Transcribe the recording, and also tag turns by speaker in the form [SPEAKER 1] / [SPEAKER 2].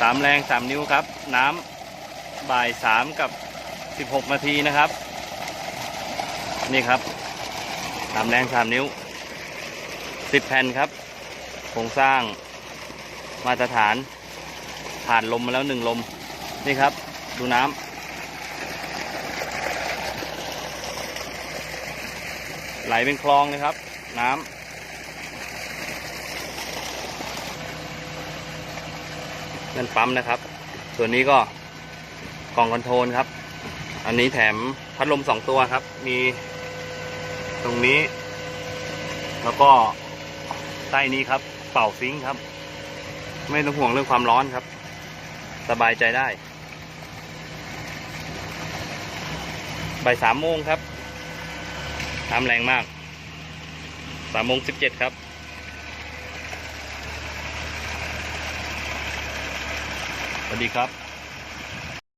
[SPEAKER 1] สามแรงสามนิ้วครับ น้ำบ่ายสามกับสิบหกนาทีนะครับ นี่ครับสามแรงสามนิ้วสิบแผ่นครับโครงสร้างมาตรฐาน ผ่านลมมาแล้วหนึ่งลม นี่ครับ ดูน้ำไหลเป็นคลองเลยครับ น้ำ นั่นปั๊มนะครับ ส่วนนี้ก็กล่องคอนโทรลครับ อันนี้แถมพัดลมสองตัวครับ มีตรงนี้ แล้วก็ใต้นี้ครับ เป่าฟิงค์ครับ ไม่ต้องห่วงเรื่องความร้อนครับ สบายใจได้บ่ายสามโมงครับน้ำแรงมากสามโมงสิบเจ็ดครับ สวัสดีครับ